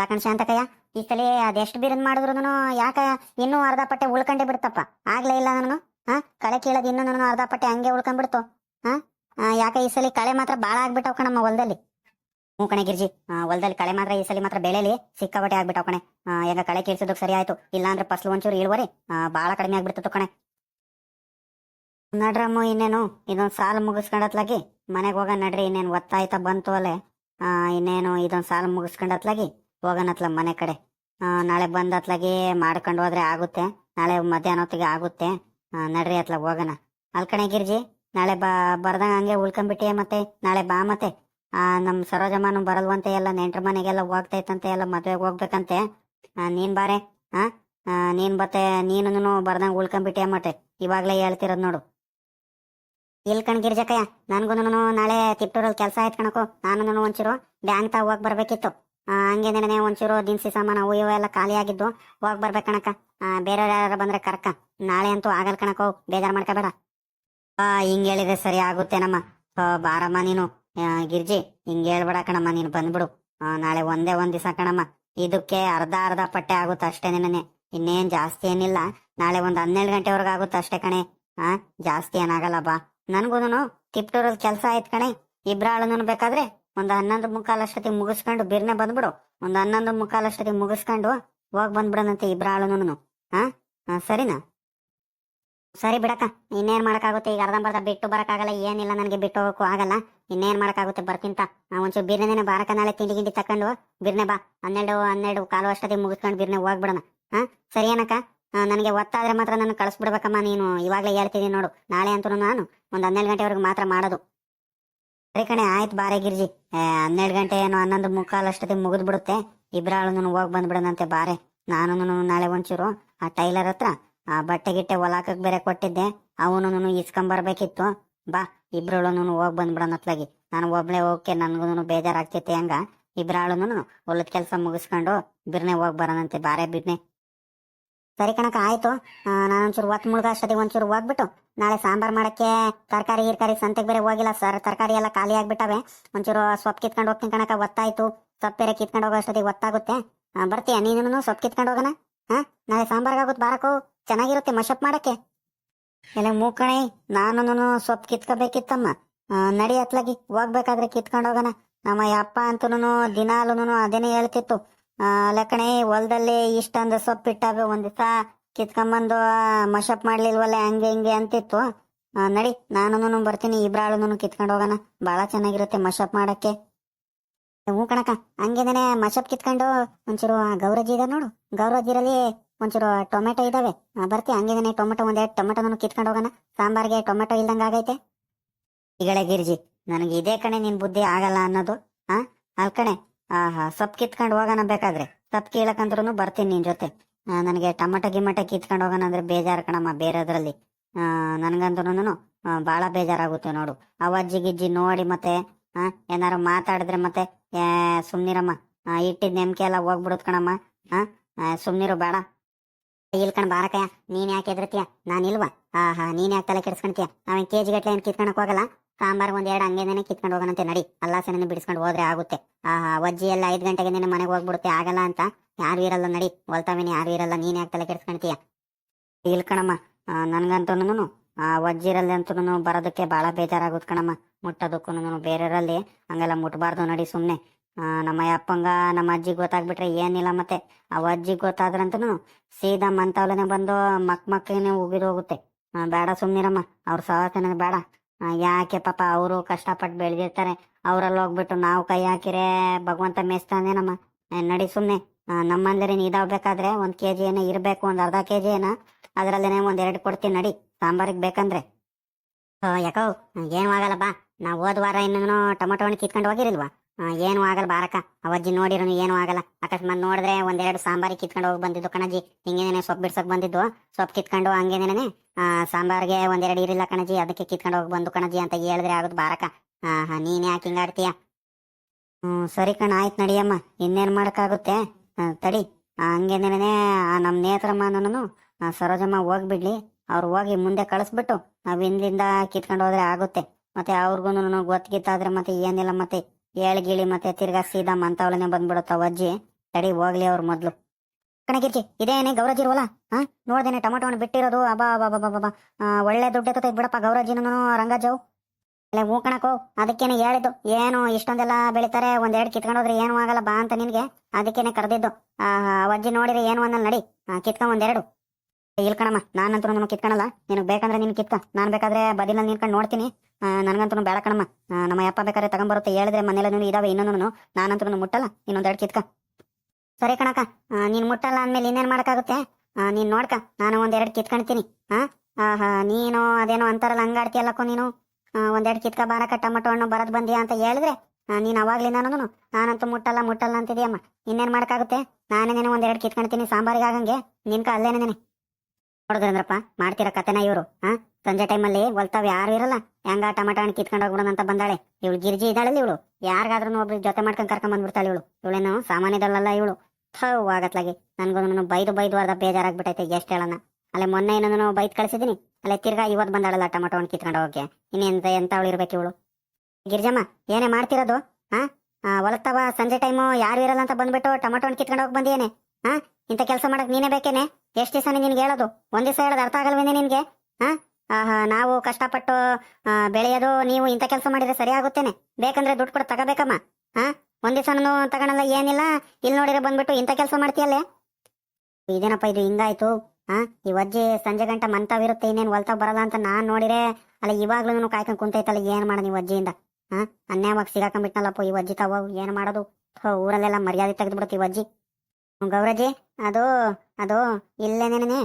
ಸಾಕಣ್ ಶಾಂತಕಯ್ಯ, ಈ ಸಲ ಅದೆಷ್ಟು ಬಿರುದು ಮಾಡಿದ್ರು ಯಾಕ ಇನ್ನೂ ಅರ್ಧ ಪಟ್ಟೆ ಉಳ್ಕೊಂಡೇ ಬಿಡ್ತಪ್ಪ? ಆಗ್ಲೇ ಇಲ್ಲ ನಾನು ಹಾ, ಕಳೆ ಕೀಳೋದು ಇನ್ನೂ ನಾನು ಅರ್ಧ ಪಟ್ಟೆ ಹಂಗೆ ಉಳ್ಕೊಂಡ್ಬಿಡ್ತು. ಹಾ ಯಾಕ ಈ ಸಲ ಕಳೆ ಮಾತ್ರ ಬಾಳ ಆಗ್ಬಿಟ್ಟವ್ ಕಣಮ್ಮ ಹೊಲದಲ್ಲಿ. ಹ್ಞೂ ಕಣೆ ಗಿರ್ಜಿ ಹೊಲದಲ್ಲಿ ಕಳೆ ಮಾತ್ರ, ಈ ಸಲ ಮಾತ್ರ ಬೆಳೆಲಿ, ಸಿಕ್ಕಾಪಟ್ಟೆ ಆಗ್ಬಿಟ್ಟವ್ ಕಣೆ. ಈಗ ಕಳೆ ಕೀಳ್ಸೋದಕ್ಕೆ ಸರಿ ಆಯ್ತು. ಇಲ್ಲಾಂದ್ರೆ ಫಸ್ಲು ಒಂಚೂರು ಇಳುವರಿ. ಬಾಳ ಕಡಿಮೆ ಆಗ್ಬಿಡ್ತಿತ್ತು ಕಣೆ. ನಡ್ರಮ್ಮ, ಇನ್ನೇನು? ಇದೊಂದು ಸಾಲ ಮುಗಿಸ್ಕೊಂಡತ್ಲಾಗಿ. ಮನೆಗೆ ಹೋಗ ನಡ್ರಿ, ಇನ್ನೇನು ಒತ್ತಾಯ್ತಾ ಬಂತು ಅಲ್ಲೇ. ಇನ್ನೇನು, ಇದೊಂದು ಸಾಲ ಮುಗಿಸ್ಕೊಂಡತ್ಲಾಗಿ. ಹೋಗೋಣತ್ಲ ಮನೆ ಕಡೆ. ನಾಳೆ ಬಂದ ಅತ್ಲಾಗೆ ಮಾಡ್ಕೊಂಡು ಹೋದ್ರೆ ಆಗುತ್ತೆ. ನಾಳೆ ಮಧ್ಯಾಹ್ನ ಹೊತ್ತಿಗೆ ಆಗುತ್ತೆ. ನಡ್ರಿ ಅತ್ಲ ಹೋಗೋಣ ಅಲ್ಕಣೆ ಗಿರ್ಜಿ, ನಾಳೆ ಬಾ, ಬರ್ದಂಗ ಹಂಗೆ ಉಳ್ಕೊಂಬಿಟ್ಟಿಯೇ ಮತ್ತೆ, ನಾಳೆ ಬಾ ಮತ್ತೆ. ನಮ್ಮ ನಮ್ ಸರೋಜಮ್ಮನು ಬರಲ್ವಂತೆ ಎಲ್ಲ, ನೆಂಟ್ರ ಮನೆಗೆಲ್ಲ ಹೋಗ್ತೈತಂತೆ, ಎಲ್ಲ ಮದ್ವೆಗೆ ಹೋಗ್ಬೇಕಂತೆ. ನೀನ್ ಬಾರೆ, ಆ? ನೀನು ಬತ್ತೆ ನೀನು ಬರ್ದಂಗ ಉಳ್ಕೊಂಬಿಟ್ಟಿಯ ಮತ್ತೆ ಇವಾಗಲೇ ಹೇಳ್ತಿರೋದು ನೋಡು. ಇಲ್ ಕಣ್ ಗಿರ್ಜಕ್ಕಯ್ಯ ನನ್ಗೂ ನಾಳೆ ತಿಪ್ಟೂರಲ್ಲಿ ಕೆಲಸ ಆಯ್ತು ಕಣಕು. ನಾನು ಒಂಚೂರು ಬ್ಯಾಂಕ್ ತಾ ಹೋಗ್ ಬರ್ಬೇಕಿತ್ತು. ಹಂಗೆ ನೆನೆ ಒಂಚೂರು ದಿನಸಿ ಸಾಮಾನು ಅವು ಇವೆಲ್ಲ ಎಲ್ಲ ಖಾಲಿ ಆಗಿದ್ದು ಹೋಗ್ ಬರ್ಬೇಕು ಕಣಕ್ಕ. ಆ, ಬೇರೆ ಯಾರು ಬಂದ್ರೆ ಕರ್ಕ. ನಾಳೆ ಅಂತೂ ಆಗಲ್ ಹೋಗ್ ಬೇಜಾರ್ ಮಾಡ್ಕೋಬೇಡ. ಹಿಂಗ್ ಹೇಳಿದ್ರೆ ಸರಿ ಆಗುತ್ತೆ ನಮ್ಮ ಬಾರಮ್ಮ ನೀನು. ಗಿರ್ಜಿ ಹಿಂಗ್ ಹೇಳ್ಬೇಡ ಕಣಮ್ಮ ನೀನು ಬಂದ್ಬಿಡು. ನಾಳೆ ಒಂದೇ ಒಂದ್ ದಿವಸ ಕಣಮ್ಮ. ಇದಕ್ಕೆ ಅರ್ಧ ಅರ್ಧ ಪಟ್ಟೆ ಆಗುತ್ತೆ ಅಷ್ಟೇ ನೆನೆ ಇನ್ನೇನ್ ಜಾಸ್ತಿ ಏನಿಲ್ಲ. ನಾಳೆ ಒಂದ್ ಹನ್ನೆರಡು ಗಂಟೆವರೆಗೂ ಆಗುತ್ತೆ ಅಷ್ಟೇ ಕಣೆ. ಆ ಜಾಸ್ತಿ ಏನಾಗಲ್ಲ ಬಾ. ನನ್ಗೂನು ತಿಪ್ಟೂರಲ್ಲಿ ಕೆಲಸ ಆಯ್ತು ಕಣೆ. ಇಬ್ರಾಳನು ಬೇಕಾದ್ರೆ ಒಂದ್ ಹನ್ನೊಂದು ಮುಕ್ಕಾಲು ಅಷ್ಟೊತ್ತಿಗೆ ಮುಗಿಸ್ಕೊಂಡು ಬಿರ್ನೆ ಬಂದ್ಬಿಡು. ಒಂದು ಹನ್ನೊಂದು ಮುಕ್ಕಾಲು ಅಷ್ಟೊತ್ತಿಗೆ ಮುಗಿಸ್ಕೊಂಡು ಹೋಗ್ ಆಳು ಇಬ್ರಾಳನು ಹಾ? ಸರಿನಾ? ಸರಿ ಬಿಡಕ್ಕ ಇನ್ನೇನು ಮಾಡೋಕ್ಕಾಗುತ್ತೆ? ಈಗ ಅರ್ಧಂಬರ್ಧ ಬಿಟ್ಟು ಬರೋಕ್ಕಾಗಲ್ಲ ಏನಿಲ್ಲ ನನಗೆ ಬಿಟ್ಟು ಹೋಗೋಕ್ಕೂ ಆಗಲ್ಲ. ಇನ್ನೇನ್ ಮಾಡೋಕ್ಕಾಗುತ್ತೆ ಬರ್ತಿಂತ? ಆ, ಒಂಚೂರು ಬಿರ್ನೆನೇ ಬಾರಕ ನಾಳೆ ತಿಂಡಿ ಗಿಂಡಿ ತಕೊಂಡು ಬಿರ್ನೆ ಬಾ. ಹನ್ನೆರಡು ಹನ್ನೆರಡು ಕಾಲು ಅಷ್ಟೊತ್ತಿಗೆ ಮುಗಿಸ್ಕೊಂಡು ಬಿರ್ನೆ ಹೋಗ್ಬಿಡೋಣ. ಹಾ ಸರಿ ಏನಕ್ಕ? ನನಗೆ ಒತ್ತಾದ್ರೆ ಮಾತ್ರ ನಾನು ಕಳಿಸ್ಬಿಡ್ಬೇಕಮ್ಮ ನೀನು. ಇವಾಗಲೇ ಹೇಳ್ತಿದ್ದೀನಿ ನೋಡು. ನಾಳೆ ಅಂತೂ ನಾನು ಒಂದು ಹನ್ನೆರಡು ಗಂಟೆವರೆಗೆ ಮಾತ್ರ ಮಾಡೋದು. ಸರಿ ಕಣೆ ಆಯ್ತು ಬಾರೆ ಗಿರ್ಜಿ. ಹನ್ನೆರಡು ಗಂಟೆ ಏನೋ ಹನ್ನೊಂದು ಮುಕ್ಕಾಲು ಅಷ್ಟೊತ್ತಿಗೆ ಮುಗಿದ್ ಬಿಡುತ್ತೆ ಇಬ್ರಾಳು ಹೋಗಿ ಬಂದ್ಬಿಡೋಣಂತೆ ಬಾರೆ. ನಾನು ನಾಳೆ ಒಂಚೂರು ಆ ಟೈಲರ್ ಹತ್ರ ಆ ಬಟ್ಟೆ ಗಿಟ್ಟೆ ಹೊಲಾಕಕ್ ಬೇರೆ ಕೊಟ್ಟಿದ್ದೆ. ಅವನು ಇಸ್ಕೊಂಬರ್ಬೇಕಿತ್ತು. ಬಾ ಇಬ್ರಳು ಹೋಗಿ ಬಂದ್ಬಿಡೋಣ ಅತ್ಲಾಗಿ. ನಾನು ಒಬ್ಳೆ ಹೋಗಕ್ಕೆ ನನ್ಗೂ ಬೇಜಾರಾಗ್ತೈತೆ ಹಂಗ. ಇಬ್ರಾಳುನು ಹೊಲದ ಕೆಲಸ ಮುಗಿಸ್ಕೊಂಡು ಬಿರ್ನೆ ಹೋಗಿ ಬರೋಣಂತೆ ಬಾರೆ ಬಿರ್ನೆ. ಸರಿ ಕಣಕ ಆಯ್ತು. ನಾನೊಂಚೂರು ಒತ್ತು ಮುಳ್ಗ, ಅಷ್ಟೊತ್ತಿಗೆ ಒಂಚೂರು ಹೋಗ್ಬಿಟ್ಟು ನಾಳೆ ಸಾಂಬಾರ್ ಮಾಡಕ್ಕೆ ತರಕಾರಿ, ಗಿರ್ಕಾರಿ ಸಂತೆಗೆ ಬೇರೆ ಹೋಗಿಲ್ಲ ಸರ್. ತರಕಾರಿ ಎಲ್ಲ ಖಾಲಿ ಆಗ್ಬಿಟ್ಟವೆ. ಒಂಚೂರು ಸೊಪ್ಪು ಕಿತ್ಕೊಂಡು ಹೋಗ್ತೀನಿ ಕಣಕ ಒತ್ತಾಯ್ತು. ಸೊಪ್ಪು ಬೇರೆ ಕಿತ್ಕೊಂಡು ಹೋಗೋ ಅಷ್ಟೊತ್ತಿಗೆ ಒತ್ತಾಗುತ್ತೆ. ಬರ್ತೀಯ ನೀನು ಸೊಪ್ಪು ಕಿತ್ಕೊಂಡು ಹೋಗೋಣ? ಹಾ ನಾಳೆ ಸಾಂಬಾರ್ಗಾಗುತ್ತೆ ಬಾರಕು ಚೆನ್ನಾಗಿರುತ್ತೆ ಮಶಪ್ ಮಾಡಕ್ಕೆ? ಎಲ್ಲ ಮೂಕಣೆ ನಾನು ಸೊಪ್ಪು ಕಿತ್ಕೋಬೇಕಿತ್ತಮ್ಮ. ನಡಿ ಅತ್ಲಾಗಿ, ಹೋಗ್ಬೇಕಾದ್ರೆ ಕಿತ್ಕೊಂಡು ಹೋಗೋಣ. ನಮ್ಮ ಅಪ್ಪ ಅಂತೂ ದಿನಾಲೂ ಅದೇನೇ ಹೇಳ್ತಿತ್ತು. ಲಕ್ಕಣೆ, ಹೊಲದಲ್ಲಿ ಇಷ್ಟೊಂದು ಸೊಪ್ಪು ಇಟ್ಟಾಗ ದಿವಸ ಕಿತ್ಕೊಂಬಂದು ಮಶಪ್ ಮಾಡ್ಲಿಲ್ವಲ್ಲ, ಹಂಗೆ ಹಿಂಗೆ ಅಂತಿತ್ತು. ನಡಿ ನಾನು ಬರ್ತೀನಿ ಇಬ್ರಾಳುನು ಕಿತ್ಕೊಂಡು ಹೋಗೋಣ. ಬಹಳ ಚೆನ್ನಾಗಿರುತ್ತೆ ಮಶಪ್ ಮಾಡಕ್ಕೆ. ಹ್ಞೂ ಕಣಕ ಹಂಗೇನೆ ಮಶಪ್ ಕಿತ್ಕೊಂಡು ಒಂಚೂರು ಗೌರಜಿ ಇದೆ ನೋಡು. ಗೌರಜ್ಜಿರಲ್ಲಿ ಒಂಚೂರು ಟೊಮೆಟೊ ಇದಾವೆ. ಬರ್ತೀನಿ ಬರ್ತಿ ಹಂಗೇನೆ ಟೊಮೆಟೊ ಒಂದೆರಡು ಟೊಮೆಟೊನು ಕಿತ್ಕೊಂಡು ಹೋಗೋಣ. ಸಾಂಬಾರ್ಗೆ ಟೊಮೆಟೊ ಇಲ್ದಂಗೆ ಆಗೈತೆ. ಈಗಳೆ ಗಿರ್ಜಿ, ನನಗೆ ಇದೇ ಕಣೆ ನಿನ್ ಬುದ್ಧಿ ಆಗಲ್ಲ ಅನ್ನೋದು. ಆ ಅಲ್ ಕಣೆ ಆಹಾ, ಸೊಪ್ಪು ಕಿತ್ಕೊಂಡು ಹೋಗೋಣ ಬೇಕಾದ್ರೆ. ಸೊಪ್ಪು ಕೀಳಕಂದ್ರೂ ಬರ್ತೀನಿ ನಿನ್ ಜೊತೆ. ನನಗೆ ಟೊಮೆಟೊ ಗಿಮಟ ಕಿತ್ಕೊಂಡು ಹೋಗೋಣ ಅಂದ್ರೆ ಬೇಜಾರು ಕಣಮ್ಮ, ಬೇರೆದ್ರಲ್ಲಿ. ನನಗಂತೂ ಭಾಳ ಬೇಜಾರಾಗುತ್ತೆ ನೋಡು. ಅವಜ್ಜಿ ಗಿಜ್ಜಿ ನೋಡಿ ಮತ್ತೆ ಏನಾರು ಮಾತಾಡಿದ್ರೆ ಮತ್ತೆ ಸುಮ್ನಿರಮ್ಮ. ಇಟ್ಟಿದ್ ನೆಮ್ಕೆ ಎಲ್ಲ ಹೋಗ್ಬಿಡುತ್ ಕಣಮ್ಮ. ಹಾ ಸುಮ್ನಿರು, ಬೇಡ. ಇಲ್ಕಂಡ್ ಬಾರಕಯ್ಯ, ನೀನ್ ಯಾಕೆ ಎದ್ರತೀಯ ನಾನಿಲ್ವಾ ಹಾ ಆಹಾ, ನೀನ್ ಯಾಕೆ ತಲೆ ಕೆಡಿಸ್ಕೊಂತೀಯ ನಾವೇನ್ ಕೆಜಿ ಗಟ್ಲೆ ಏನ್ ಕಿತ್ಕೊಳಕ್ ಹೋಗಲ್ಲ? ಸಾಂಬಾರ್ ಒಂದ್ ಎರಡು ಹಂಗೇನೆ ಕಿತ್ಕೊಂಡು ಹೋಗೋಣಂತೆ, ನಡಿ. ಅಲ್ಲಾಸನೆ ಬಿಡಿಸ್ಕೊಂಡು ಹೋದ್ರೆ ಆಗುತ್ತೆ. ಆ ಅಜ್ಜಿ ಎಲ್ಲ ಐದ್ ಗಂಟೆಗೆ ನಿನ್ನ ಮನೆಗೆ ಹೋಗ್ಬಿಡುತ್ತೆ, ಆಗಲ್ಲ ಅಂತ? ಯಾರು ಇರಲ್ಲ, ನಡಿ. ಹೊಲ್ತಾವೇನೆ, ಯಾರು ಇರಲ್ಲ. ನೀನ್ ಯಾಕೆ ತಲೆ ಕೆಡಿಸ್ಕೊಂತೀಯ ಇಲ್ ಕಣಮ್ಮ. ಆ ವಜ್ಜಿರಲ್ಲಿ ಅಂತೂ ಬರೋದಕ್ಕೆ ಬಹಳ ಬೇಜಾರಾಗುತ್ತೆ ಕಣಮ್ಮ. ಮುಟ್ಟೋದಕ್ಕೂ ಬೇರೆಯವರಲ್ಲಿ ಹಂಗೆಲ್ಲ ಮುಟ್ಬಾರ್ದು, ನಡಿ ಸುಮ್ಮನೆ ನಮ್ಮ ಅಪ್ಪಂಗ, ನಮ್ಮ ಅಜ್ಜಿ ಗೊತ್ತಾಗ್ಬಿಟ್ರೆ ಏನಿಲ್ಲ ಮತ್ತೆ. ಆ ಅಜ್ಜಿ ಗೊತ್ತಾದ್ರಂತೂ ಸೀದಾ ಮಂತವ್ಲನೆ ಬಂದು ಮಕ್ ಮಕ್ಕನೇ ಉಗಿದು ಹೋಗುತ್ತೆ. ಬೇಡ ಸುಮ್ಮನಿರಮ್ಮ ಅವ್ರ ಸವಾಸನೆ ಬೇಡ. ಯಾಕೆ ಪಾಪ ಅವರು ಕಷ್ಟಪಟ್ಟು ಬೆಳೆದಿರ್ತಾರೆ? ಅವರಲ್ಲಿ ಹೋಗ್ಬಿಟ್ಟು ನಾವು ಕೈ ಹಾಕಿರೆ ಭಗವಂತ ಮೇಸ್ತಾನೆ ನಮ್ಮ ನಡಿ ಸುಮ್ಮನೆ ಆ, ನಮ್ಮಂದ್ರೆ ಒಂದು ಒಂದ್ ಕೆಜಿ ಏನೋ ಇರಬೇಕು ಒಂದು ಅರ್ಧ ಕೆಜಿ ಏನೋ ಅದ್ರಲ್ಲೇನೆ ಒಂದ್ ಎರಡು ಕೊಡ್ತೀನಿ ನಡಿ. ಸಾಂಬಾರಿಗೆ ಬೇಕಂದ್ರೆ. ಯಾಕೋ ಏನು ಆಗಲ್ಲ ಬಾ. ನಾವು ಹೋದ ವಾರ ಇನ್ನೂ ಟೊಮೊಟೊ ಹಣ್ಣು ಕಿತ್ಕೊಂಡು ಹೋಗಿರಿಲ್ವಾ? ಏನು ಆಗಲ್ಲ ಬಾರಕ ಅವಜ್ಜಿ ನೋಡಿರೋನು ಏನು ಆಗಲ್ಲ. ಅಕಸ್ಮಾತ್ ನೋಡಿದ್ರೆ ಒಂದೆರಡು ಸಾಂಬಾರಿ ಕಿತ್ಕೊಂಡು ಹೋಗಿ ಬಂದಿದ್ದು ಕಣಜಿ ಹಿಂಗೇನೇನೆ ಸೊಪ್ಪು ಬಿಡ್ಸಕ್ ಬಂದಿದ್ದು ಸೊಪ್ಪು ಕಿತ್ಕೊಂಡು ಹಂಗೇನೇನೆ ಸಾಂಬಾರ್ಗೆ ಒಂದೆರಡು ಇರಿಲ್ಲ ಕಣಜಿ ಅದಕ್ಕೆ ಕಿತ್ಕೊಂಡು ಹೋಗಿ ಬಂದು ಕಣಜಿ ಅಂತ ಹೇಳಿದ್ರೆ ಆಗುತ್ತೆ ಬಾರಕ ಹಾ ಹಾ, ನೀನ್ ಯಾಕೆ ಹಿಂಗಾಡ್ತೀಯ ಹ್ಮ್, ಸರಿ ಕಣ, ಆಯ್ತು ನಡಿಯಮ್ಮ ಇನ್ನೇನ್ ಮಾಡಕ್ಕಾಗುತ್ತೆ? ತಡಿ. ಹಂಗೇನೇನೆ ಆ, ನಮ್ ನೇತ್ರಮ್ಮನೂ ಸರೋಜಮ್ಮ ಹೋಗ್ಬಿಡ್ಲಿ. ಅವ್ರು ಹೋಗಿ ಮುಂದೆ ಕಳಿಸ್ಬಿಟ್ಟು ನಾವು ಹಿಂದಿಂದ ಕಿತ್ಕೊಂಡು ಹೋದ್ರೆ ಆಗುತ್ತೆ. ಮತ್ತೆ ಅವ್ರಿಗೂ ಗೊತ್ತಿತ್ತಾದ್ರೆ ಮತ್ತೆ ಏನಿಲ್ಲ ಮತ್ತೆ. ಏಳ್ ಗಿಳಿ ಮತ್ತೆ ತಿರ್ಗಾ ಸೀದಾ ಮಂತಾವಳನೆ ಬಂದ್ಬಿಡುತ್ತ ಅಜ್ಜಿ. ತಡಿ ಹೋಗ್ಲಿ ಅವ್ರ ಮೊದ್ಲು. ಕಣಗಿರ್ಜಿ ಇದೇನೆ ಗೌರಜಿ ಇರುವಲ್ಲ? ಹಾ? ನೋಡ್ದೇನೆ ಟೊಮೊಟೊ ಹಣ್ಣು ಬಿಟ್ಟಿರೋದು ಅಬಾ ಅಬಾ ಅಬಾ ಒಳ್ಳೆ ದುಡ್ಡೆ ಎತ್ತೈತೆ ಬಿಡಪ್ಪ ಗೌರಜಿನೂ ರಂಗಜ್ಜವು. ಅಲ್ಲೇ ಹೂ ಕಣಕೋ ಅದಕ್ಕೇನೆ ಹೇಳಿದ್ದು. ಏನು ಇಷ್ಟೊಂದೆಲ್ಲ ಬೆಳಿತಾರೆ, ಒಂದೆರಡು ಕಿತ್ಕೊಂಡು ಹೋದ್ರೆ ಏನು ಆಗಲ್ಲ ಬಾ ಅಂತ ನಿನ್ಗೆ. ಅದಕ್ಕೇನೆ ಕರೆದಿದ್ದು. ಆ ಅಜ್ಜಿ ನೋಡಿದ್ರೆ ಏನು ಒಂದಲ್ಲಿ ನಡಿ. ಕಿತ್ಕೊಂಡ್ ಒಂದೆರಡು. ಇಲ್ಲ ಕಣಮ್ಮ, ನಾನಂತೂ ನಾನು ಕಿತ್ಕೊಳಲ್ಲ. ನಿನಗೆ ಬೇಕಂದ್ರೆ ನೀನು ಕಿತ್ತ ನಾನು ಬೇಕಾದ್ರೆ ಬದಿನ ನಿನ್ಕೊಂಡು ನೋಡ್ತೀನಿ. ನನಗಂತೂ ಬೇಡ ಕಣಮ್ಮ. ನಮ್ಮ ಅಪ್ಪ ಬೇಕಾದ್ರೆ ತಗೊಂಬರುತ್ತೆ. ಹೇಳಿದ್ರೆ ಮನೇಲಿ ಇದಾವೆ ಇನ್ನೊಂದು ನಾನಂತೂ ಮುಟ್ಟಲ್ಲ. ಇನ್ನೊಂದೆರಡು ಕಿತ್ಕ. ಸರಿ ಕಣಕ್ಕ. ನೀನು ಮುಟ್ಟಲ್ಲ ಅಂದ್ಮೇಲೆ ಇನ್ನೇನು ಮಾಡೋಕ್ಕಾಗುತ್ತೆ? ನೀನು ನೋಡ್ಕ. ನಾನು ಒಂದೆರಡು ಕಿತ್ಕೊಳ್ತೀನಿ ಹಾ ನೀನು ಅದೇನೋ ಅಂತಾರಲ್ಲ, ಹಂಗಾಡ್ತೀಯಲ್ಲಕ್ಕೂ ನೀನು? ಒಂದೆರಡು ಕಿತ್ಕ ಬಾರಕ ಟೊಮಟೊ ಹಣ್ಣು ಬರೋದು ಬಂದಿಯಾ ಅಂತ ಹೇಳಿದ್ರೆ ನೀನು ನಾನು ನಾನಂತೂ ಮುಟ್ಟಲ್ಲ ಮುಟ್ಟಲ್ಲ ಅಂತಿದ್ಯಮ್ಮ. ಇನ್ನೇನು ಮಾಡೋಕ್ಕಾಗುತ್ತೆ? ನಾನೇ ನೆನೆ ಒಂದೆರಡು ಕಿತ್ಕೊಳ್ತೀನಿ ಸಾಂಬಾರಿಗೆ ಆಗಂಗೆ ನಿನ್ಕ ಅಲ್ಲೇನೇನೆ ನೆನೆ. ನೋಡಿದ್ರಂದ್ರಪ್ಪ, ಮಾಡ್ತಿರೋ ಕತೆನ ಇವರು ಹಾ ಸಂಜೆ ಟೈಮಲ್ಲಿ ಹೊಲ್ತಾವ್ ಯಾರು ಇರಲ್ಲ. ಹೆಂಗ ಟಮಾಟ ಹಣ್ಣು ಕಿತ್ಕೊಂಡು ಹೋಗ್ಬಿಡೋಣ ಅಂತ ಬಂದಾಳೆ. ಇವಳು ಗಿರ್ಜಿ ಇದ್ದಾಳಲ್ಲ ಇವಳು. ಯಾರಿಗಾದ್ರೂ ಒಬ್ರು ಜೊತೆ ಮಾಡ್ಕೊಂಡು ಕರ್ಕೊಂಡ್ ಬಂದ್ಬಿಡ್ತಾಳೆ ಇವಳು. ಇವಳೇನು ಸಾಮಾನ್ಯದಲ್ಲ ಇವಳು. ಥವ್ ಆಗತ್ಲಾಗಿ. ನನ್ಗೂ ಬೈದು ಬೈದು ಅರ್ಧ ಬೇಜಾರಾಗ್ಬಿಟ್ಟೈತೆ, ಎಷ್ಟು ಹೇಳೋಣ. ಅಲ್ಲೇ ಮೊನ್ನೆ ಏನೋ ಬೈದ್ ಕಳಿಸಿದೀನಿ ಅಲ್ಲೇ ತಿರ್ಗಾ ಇವತ್ತು ಬಂದಾಳಲ್ಲ ಟಮಟೊ ಹಣ್ಣು ಕಿತ್ಕೊಂಡು ಹೋಗಕ್ಕೆ. ಇನ್ನೆಂತ ಎಂತ ಅವಳು ಇರ್ಬೇಕು ಇವಳು? ಗಿರ್ಜಮ್ಮ, ಏನೇ ಮಾಡ್ತಿರೋದು ಹಾ ಹೊಲತ್ತವ ಸಂಜೆ ಟೈಮು ಯಾರು ಇರಲ್ಲ ಅಂತ ಬಂದ್ಬಿಟ್ಟು ಟಮಟೊ ಹಣ್ಣು ಕಿತ್ಕೊಂಡು ಹೋಗಿ ಬಂದಿಯೇನೆ. ಹಾ, ಇಂಥ ಕೆಲಸ ಮಾಡಕ್ ನೀನೇ ಬೇಕೇನೆ? ಎಷ್ಟು ದಿವಸ ನಿನ್ಗೆ ಹೇಳೋದು? ಒಂದ್ ದಿವಸ ಹೇಳೋದು ಅರ್ಥ ಆಗಲ್ವೇನೆ ನಿನ್ಗೆ? ಹಾ? ಆಹಾ, ನಾವು ಕಷ್ಟಪಟ್ಟು ಬೆಳೆಯೋದು, ನೀವು ಇಂಥ ಕೆಲಸ ಮಾಡಿದ್ರೆ ಸರಿ ಆಗುತ್ತೇನೆ. ಬೇಕಂದ್ರೆ ದುಡ್ಡು ಕೊಟ್ಟು ತಗೋಬೇಕಮ್ಮ. ಹಾ? ಒಂದ್ ದಿವಸನೂ ತಗೊಳಲ್ಲ, ಏನಿಲ್ಲ. ಇಲ್ಲಿ ನೋಡಿದ್ರೆ ಬಂದ್ಬಿಟ್ಟು ಇಂಥ ಕೆಲಸ ಮಾಡ್ತೀಯಲ್ಲೇ? ಇದೇನಪ್ಪ ಇದು ಹಿಂಗಾಯ್ತು. ಹಾ, ಈ ಅಜ್ಜಿ ಸಂಜೆ ಗಂಟ ಮಂತಾವಿರುತ್ತೆ, ಇನ್ನೇನು ಹೊಲ್ತಾಗ ಬರಲ್ಲ ಅಂತ ನಾನ್ ನೋಡಿರೆ, ಅಲ್ಲ ಇವಾಗ್ಲೂ ಕಾಯ್ಕೊಂಡ್ ಕುಂತೈತಲ್ಲ, ಏನ್ ಮಾಡ ನೀವು ಅಜ್ಜಿಯಿಂದ ಹಾ, ಅನ್ಯಾಯವಾಗಿ ಸಿಗಾಕೊಂಡ್ಬಿಟ್ನಲ್ಲಪ್ಪ ಈ ಅಜ್ಜಿ ತಾವು, ಏನ್ ಮಾಡೋದು? ಊರಲ್ಲೆಲ್ಲ ಮರ್ಯಾದೆ ತೆಗೆದ್ಬಿಡುತ್ತೆ ಈ ಅಜ್ಜಿ ಹ್ಮ್, ಗೌರಜ್ಜಿ ಅದು ಅದು ಇಲ್ಲೇನೇನೆ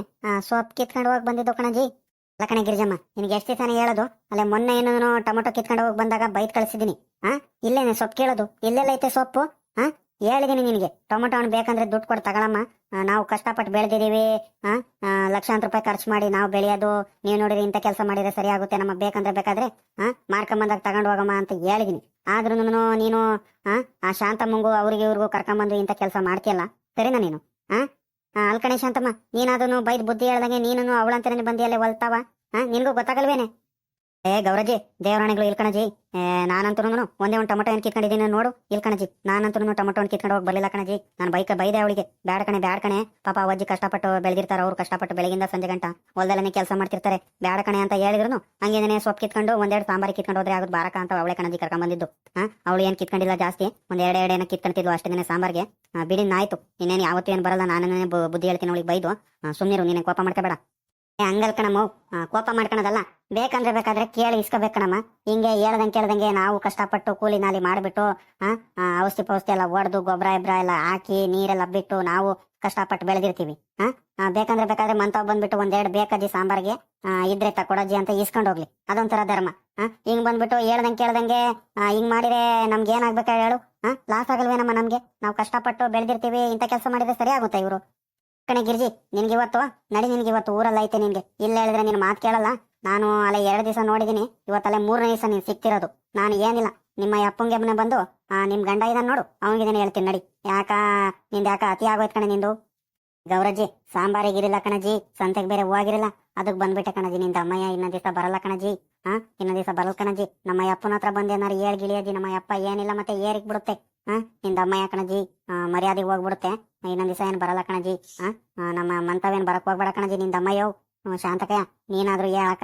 ಸೋಪ್ ಕಿತ್ಕೊಂಡು ಹೋಗಿ ಬಂದಿದ್ದು ಕಣಜಿ ಅಲ್ಲ ಗಿರಿಜಮ್ಮ ನಿನ್ಗೆ ಎಷ್ಟು ದಿವಸ ಹೇಳೋದು? ಅಲ್ಲೇ ಮೊನ್ನೆ ಏನೋ ಟೊಮೊಟೊ ಕಿತ್ಕೊಂಡು ಹೋಗಿ ಬಂದಾಗ ಬೈತ್ ಕಳಿಸಿದೀನಿ ಹಾ ಇಲ್ಲೇನೆ ಸೊಪ್ಪು ಕೇಳೋದು? ಇಲ್ಲೆಲ್ಲ ಐತೆ ಸೊಪ್ಪು ಹಾ ಹೇಳಿದೀನಿ ನಿನಗೆ. ಟೊಮೊಟೊ ಹಣ್ಣು ಬೇಕಂದ್ರೆ ದುಡ್ಡು ಕೊಟ್ಟು ತಗೊಳಮ್ಮ. ನಾವು ಕಷ್ಟಪಟ್ಟು ಬೆಳೆದಿದ್ದೀವಿ ಹಾ ಲಕ್ಷಾಂತರ ರೂಪಾಯಿ ಖರ್ಚು ಮಾಡಿ ನಾವು ಬೆಳೆಯೋದು. ನೀವು ನೋಡಿದ್ರೆ ಇಂಥ ಕೆಲಸ ಮಾಡಿದ್ರೆ ಸರಿ ನಮಗೆ ಬೇಕಂದ್ರೆ ಬೇಕಾದ್ರೆ ಹಾ ಮಾರ್ಕೊಂಬಂದಾಗ ತಗೊಂಡು ಹೋಗಮ್ಮ ಅಂತ ಹೇಳಿದೀನಿ. ಆದ್ರೂ ನೀನು ಆ ಶಾಂತಮ್ಮಂಗು ಅವ್ರಿಗೆ ಇವ್ರಿಗೂ ಕರ್ಕೊಂಬಂದು ಇಂಥ ಕೆಲಸ ಮಾಡ್ತೀಯಲ್ಲ? ಸರಿನಾ ನೀನು ಹಾ ಅಲ್ಕಣೇಶ್ ಅಂತಮ್ಮ, ನೀನಾದನು ಬೈದ್ ಬುದ್ಧಿ ಹೇಳ್ದಂಗೆ ನೀನು ಅವಳಂತಾನೆ ಬಂದಿಯಲ್ಲೇ ಹೊಲ್ತಾವ ಹಾ ನಿನ್ಗೂ ಗೊತ್ತಾಗಲ್ವೇನೆ? ಏ ಗೌರಜಿ ದೇವರಾಣಿಗಳು ಇಲ್ಕಣಜಿ ನಾನಂತೂ ಒಂದೇ ಒಂದು ಟೊಮೊಟೊ ಏನು ಕಿತ್ಕೊಂಡಿದ್ದೀನಿ, ನೋಡು ಇಲ್ಕಣಜಿ ನಾನಂತೂ ಟೊಮೊಟೊ ಏನು ಕಿತ್ಕೊಂಡು ಹೋಗಿ ಬರಲಿಲ್ಲ ಕಣಜಿ ನಾನು ಬೈಕ್ ಬೈದೆ ಅವಳಿಗೆ. ಬ್ಯಾಡ ಕಣೆ ಬ್ಯಾಡ ಕಣೆ. ಪಾಪ ಅವಜ್ಜಿ ಕಷ್ಟಪಟ್ಟು ಬೆಳೆದಿರ್ತಾರೆ, ಅವ್ರು ಕಷ್ಟಪಟ್ಟು ಬೆಳಗಿಂದ ಸಂಜೆ ಗಂಟ. ಹೊಲದಲ್ಲೇ ಕೆಲಸ ಮಾಡ್ತಿರ್ತಾರೆ. ಬ್ಯಾಡ ಕಣೆ ಅಂತ ಹೇಳಿದ್ರು ಹಂಗೇನೇ ಸೊಪ್ಪು ಕಿತ್ಕೊಂಡು ಒಂದೆರಡು ಸಾಂಬಾರಿ ಕಿತ್ಕೊಂಡು ಹೋದ್ರೆ ಆಗುತ್ತೆ ಬಾರಕ ಅಂತ ಅವಳೆ ಕಣಜಿ ಕರ್ಕೊಂಡ್ ಬಂದಿದ್ದು ಅವಳು ಏನು ಕಿತ್ಕೊಂಡಿಲ್ಲ ಜಾಸ್ತಿ. ಒಂದ್ ಎರಡು ಎರಡು ಏನೋ ಕಿತ್ಕೊಂತಿದ್ಲು ಅಷ್ಟೇ ದಿನ ಸಾಂಬಾರ್ಗೆ ಬಿಡಿ ನಾಯ್ತು ಇನ್ನೇನು ಯಾವತ್ತೂ ಏನು ಬರಲ್ಲ ನಾನೇ ಬುದ್ಧಿ ಹೇಳ್ತೀನಿ ಅವಳಿಗೆ ಬೈದು. ಸುಮ್ಮನೆ ನೀನೇ ಕೋಪ ಮಾಡ್ಕೋಬೇಡ. ಹಂಗಲ್ ಕಣಮ್ಮ ಕೋಪ ಮಾಡ್ಕೊಳೋದಲ್ಲ. ಬೇಕಂದ್ರೆ ಬೇಕಾದ್ರೆ ಕೇಳಿ ಇಸ್ಕೋಬೇಕು ಕಣಮ್ಮ. ಹಿಂಗೆ ಹೇಳ್ದಂಗೆ ಕೇಳ್ದಂಗೆ ನಾವು ಕಷ್ಟಪಟ್ಟು ಕೂಲಿ ನಾಲಿ ಮಾಡಿಬಿಟ್ಟು ಔಷಧಿ ಪೌಷ್ಠಿ ಎಲ್ಲ ಹೊಡೆದು ಗೊಬ್ಬರ ಇಬ್ಬರ ಎಲ್ಲ ಹಾಕಿ ನೀರೆಲ್ಲ ಬಿಟ್ಟು ನಾವು ಕಷ್ಟಪಟ್ಟು ಬೆಳೆದಿರ್ತೀವಿ. ಹಾ ಬೇಕಂದ್ರೆ ಬೇಕಾದ್ರೆ ಮಂತ ಬಂದ್ಬಿಟ್ಟು ಒಂದೆರಡು ಬೇಕಜ್ಜಿ ಸಾಂಬಾರ್ಗೆ ಇದ್ರೆ ತಕೊಡಜ್ಜಿ ಅಂತ ಇಸ್ಕೊಂಡು ಹೋಗ್ಲಿ. ಅದೊಂಥರ ಧರ್ಮ. ಆ, ಹಿಂಗ್ ಬಂದ್ಬಿಟ್ಟು ಹೇಳ್ದಂಗೆ ಕೇಳ್ದಂಗೆ ಹಿಂಗ್ ಮಾಡಿದ್ರೆ ನಮ್ಗೆ ಏನಾಗ್ಬೇಕು ಹೇಳು? ಹಾ ಲಾಸ್ ಆಗಲ್ವೇನಮ್ಮ ನಮ್ಗೆ? ನಾವು ಕಷ್ಟಪಟ್ಟು ಬೆಳೆದಿರ್ತೀವಿ, ಇಂಥ ಕೆಲಸ ಮಾಡಿದ್ರೆ ಸರಿ ಆಗುತ್ತಾ ಇವರು? ಕಣೆ ಗಿರ್ಜಿ, ನಿನ್ಗೆ ಇವತ್ತು, ನಡಿ ನಿನ್ಗೆ ಇವತ್ತು ಊರಲ್ಲ ಐತೆ ನಿನ್ಗೆ. ಇಲ್ಲ ಹೇಳಿದ್ರೆ ನಿನ್ ಮಾತು ಕೇಳಲ್ಲ. ನಾನು ಅಲ್ಲೇ ಎರಡು ದಿವಸ ನೋಡಿದೀನಿ ಇವತ್ತಲ್ಲೇ ಮೂರನೇ ದಿವಸ ನೀನ್ ಸಿಕ್ತಿರೋದು. ನಾನು ಏನಿಲ್ಲ, ನಿಮ್ಮ ಅಪ್ಪಂಗೆ ಮನೆ ಬಂದು, ಆ, ನಿಮ್ ಗಂಡ ಇದ್ದಾನೆ ನೋಡು ಅವನಿಗೆ ಹೇಳ್ತೀನಿ, ನಡಿ. ಯಾಕ, ನಿಂದ ಯಾಕ ಅತಿ ಆಗೋಯ್ತು ಕಣೆ ನಿಂದು? ಗೌರಜ್ಜಿ ಸಾಂಬಾರಿಗಿರಿಲ್ಲ ಕಣಜಿ ಸಂತೆಗೆ ಬೇರೆ ಹೋಗಿರಲ್ಲ ಅದಕ್ಕೆ ಬಂದ್ಬಿಟ್ಟೆ ಕಣಜಿ ನಿಂದ ಅಮ್ಮಯ್ಯ ಇನ್ನೊಂದ್ ದಿವಸ ಬರಲ್ಲ ಕಣಜಿ ಹಾ ಇನ್ನೊಂದ್ ದಿವಸ ಬರಲ್ಲ ಕಣಜಿ ನಮ್ಮ ಅಪ್ಪನ ಹತ್ರ ಬಂದೇನಾರು ಏನಾರು ಗಿಳಿಯದಿ ನಮ್ಮ ಅಪ್ಪ ಏನಿಲ್ಲ ಮತ್ತೆ ಏರಿಕ್ ಬಿಡುತ್ತೆ. ಹಾ ನಿಂದ ಕಣಜಿ ಆ, ಮರ್ಯಾದೆಗೆ ಹೋಗ್ಬಿಡುತ್ತೆ. ಇನ್ನೊಂದ್ ದಿವಸ ಏನ್ ಬರಲ್ಲ ಕಣಜಿ ಹಾ ನಮ್ಮ ಮಂತವೇನ್ ಬರಕ್ ಹೋಗ್ಬೇಡ ಕಣಜಿ ನಿಂದ ಹ್ಮ್, ಶಾಂತಕಯ್ಯ ನೀನಾದ್ರೂ ಹೇಳಕ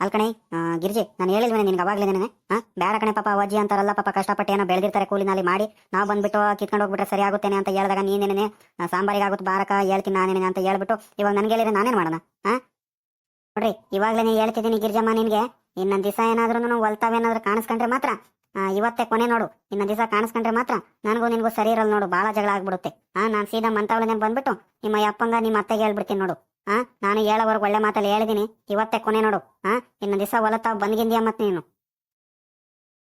ಅಲ್ ಕಣೆ ಗಿರ್ಜಿ ನಾನು ಹೇಳಿಲ್ವೇನೆ ನಿನ್ಗೆ ಅವಾಗ್ಲಿ ನಿನಗೆ? ಹಾ ಬೇಡ ಕಣೆ ಪಾಪ ಅಜ್ಜಿ ಅಂತಾರಲ್ಲ ಪಾಪ ಕಷ್ಟಪಟ್ಟು ಏನೋ ಬೆಳೆದಿರ್ತಾರೆ ಕೂಲಿನಲ್ಲಿ ಮಾಡಿ. ನಾವು ಬಂದ್ಬಿಟ್ಟು ಕಿತ್ಕೊಂಡು ಹೋಗ್ಬಿಟ್ರೆ ಸರಿ ಆಗುತ್ತೇನೆ ಅಂತ ಹೇಳಿದಾಗ ನೀನೇನೆ ಸಾಂಬಾರಿಗೆ ಆಗುತ್ತೆ ಬಾರಕ ಹೇಳ್ತೀನಿ ನಾನೇನೆ ಅಂತ ಹೇಳ್ಬಿಟ್ಟು ಇವಾಗ ನನ್ಗೆ ಹೇಳಿದ್ರೆ ನಾನೇನ್ ಮಾಡೋಣ? ಹಾ ನೋಡ್ರಿ ಇವಾಗ್ಲೇ ಹೇಳ್ತಿದ್ದೀನಿ ಗಿರ್ಜಮ್ಮ ನಿನ್ಗೆ. ಇನ್ನೊಂದ್ ದಿವಸ ಏನಾದ್ರೂ ಹೊಲ್ತಾವೇನಾದ್ರೂ ಕಾಣಿಸ್ಕೊಂಡ್ರೆ ಮಾತ್ರ. ಇವತ್ತೇ ಕೊನೆ ನೋಡು. ಇನ್ನ ದಿವಸ ಕಾಣಿಸ್ಕೊಂಡ್ರೆ ಮಾತ್ರ ನನಗೂ ನಿನ್ಗೂ ಸರಿ ಇರಲ್ಲ ನೋಡು. ಬಾಳ ಜಗಳ ಆಗ್ಬಿಡುತ್ತೆ. ಆ, ನಾನು ಸೀದಾ ಮಂತಾವಳನೆ ಬಂದ್ಬಿಟ್ಟು ನಿಮ್ಮ ಅಪ್ಪಂಗ ನಿಮ್ಮ ಅತ್ತೆಗೆ ಹೇಳ್ಬಿಡ್ತೀನಿ ನೋಡು. ಆ, ನಾನು ಹೇಳೋವರೆಗೂ ಒಳ್ಳೆ ಮಾತಲ್ಲಿ ಹೇಳಿದೀನಿ. ಇವತ್ತೇ ಕೊನೆ ನೋಡು. ಆ, ಇನ್ನ ದಿವಸ ಹೊಲತಾವ್ ಬಂದ್ಗಿಂದಿಯ ಮತ್ತೆ ನೀನು?